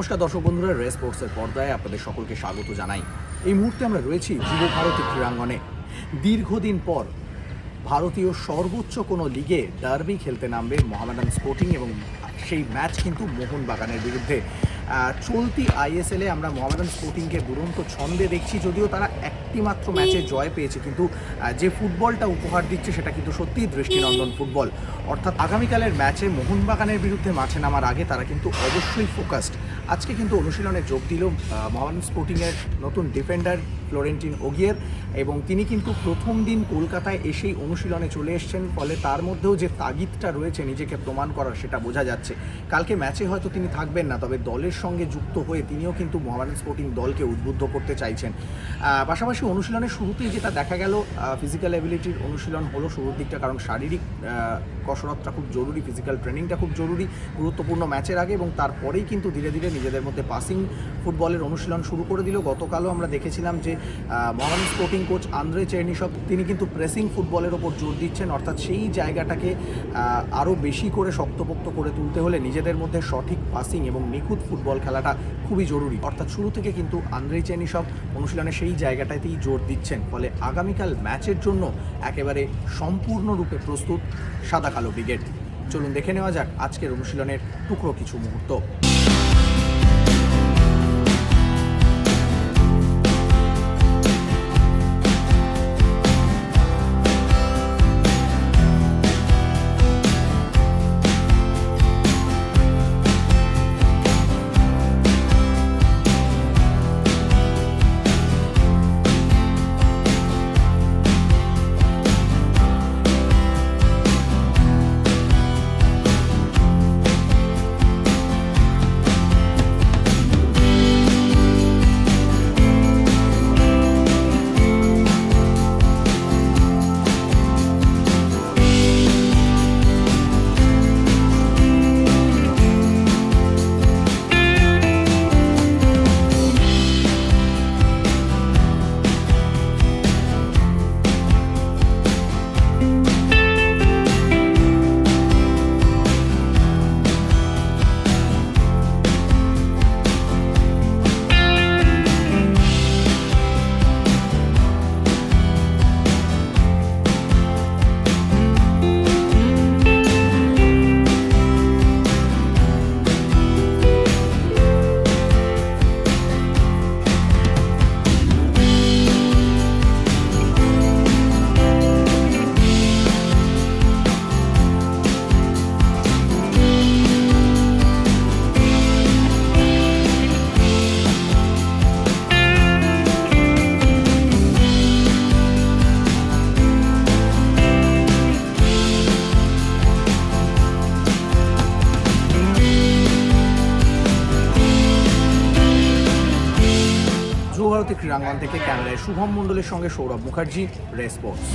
নমস্কার দর্শক বন্ধুরা, রেস স্পোর্টসের পর্দায় আপনাদের সকলকে স্বাগত জানাই। এই মুহূর্তে আমরা রয়েছি যুব ভারতী ক্রীড়াঙ্গনে। দীর্ঘদিন পর ভারতীয় সর্বোচ্চ কোনো লিগে ডার্বি খেলতে নামবে মোহামেডান স্পোর্টিং এবং সেই ম্যাচ কিন্তু মোহনবাগানের বিরুদ্ধে। চলতি আইএসএলে আমরা মোহামেডান স্পোর্টিংকে দুরন্ত ছন্দে দেখছি, যদিও তারা একটিমাত্র ম্যাচে জয় পেয়েছে, কিন্তু যে ফুটবলটা উপহার দিচ্ছে সেটা কিন্তু সত্যিই দৃষ্টিনন্দন ফুটবল। অর্থাৎ আগামীকালের ম্যাচে মোহনবাগানের বিরুদ্ধে মাঠে নামার আগে তারা কিন্তু অবশ্যই ফোকাসড আজকে কিন্তু অনুশীলনে যোগ দিল মোহামেডান স্পোর্টিংয়ের নতুন ডিফেন্ডার ফ্লোরেন্টিন ওগিয়ের এবং তিনি কিন্তু প্রথম দিন কলকাতায় এসেই অনুশীলনে চলে এসেছেন, ফলে তার মধ্যেও যে তাগিদটা রয়েছে নিজেকে প্রমাণ করার সেটা বোঝা যাচ্ছে। কালকে ম্যাচে হয়তো তিনি থাকবেন না, তবে দলের সঙ্গে যুক্ত হয়ে তিনিও কিন্তু মোহামেডান স্পোর্টিং দলকে উদ্বুদ্ধ করতে চাইছেন। পাশাপাশি অনুশীলনের শুরুতেই যেটা দেখা গেল ফিজিক্যাল অ্যাবিলিটির অনুশীলন হলো শুরুর দিকটা, কারণ শারীরিক কসরতটা খুব জরুরি ফিজিক্যাল ট্রেনিংটা খুব জরুরি গুরুত্বপূর্ণ ম্যাচের আগে এবং তারপরেই কিন্তু ধীরে ধীরে নিজেদের মধ্যে পাসিং ফুটবলের অনুশীলন শুরু করে দিল। গতকালও আমরা দেখেছিলাম যে মহান স্পোর্টিং কোচ আন্দ্রে চেরনিসব তিনি কিন্তু প্রেসিং ফুটবলের ওপর জোর দিচ্ছেন, অর্থাৎ সেই জায়গাটাকে আরও বেশি করে শক্তপোক্ত করে তুলতে হলে নিজেদের মধ্যে সঠিক পাসিং এবং নিখুঁত ফুটবল খেলাটা খুবই জরুরি। অর্থাৎ শুরু থেকে কিন্তু আন্দ্রে চেরনিসব অনুশীলনে সেই জায়গাটাতেই জোর দিচ্ছেন, ফলে আগামীকাল ম্যাচের জন্য একেবারে সম্পূর্ণরূপে প্রস্তুত সাদা কালো ব্রিগেড। চলুন দেখে নেওয়া যাক আজকের অনুশীলনের টুকরো কিছু মুহূর্ত। যুব ভারতী ক্রীড়াঙ্গন থেকে ক্যামেরায় শুভম মন্ডলের সঙ্গে সৌরভ মুখার্জি রেস স্পোর্টস